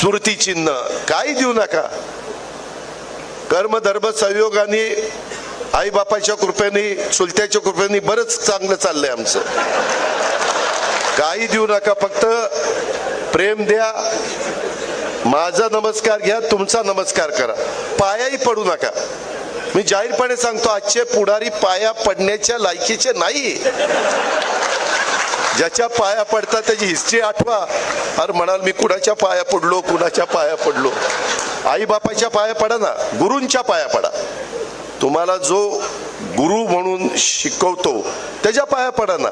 स्मृती चिन्ह. काही देऊ नका. कर्म धर्म संयोगाने आई बापाच्या कृपेने चुलत्याच्या कृपेने बरंच चांगलं चाललंय आमचं. काही देऊ नका फक्त प्रेम द्या. माझा नमस्कार घ्या तुमचा नमस्कार करा. पायाही पडू नका. मी जाहीरपणे सांगतो आजचे पुढारी पाया पडण्याच्या लायकीचे नाही ज्याच्या पाया पडतात त्याची हिस्ट्री आठवा. अरे म्हणाल मी कुणाच्या पाया पडलो कुणाच्या पाया पडलो? आई बापाच्या पाया पडा ना गुरूंच्या पाया पडा. तुम्हाला जो गुरु म्हणून शिकवतो त्याच्या पाया पडा ना.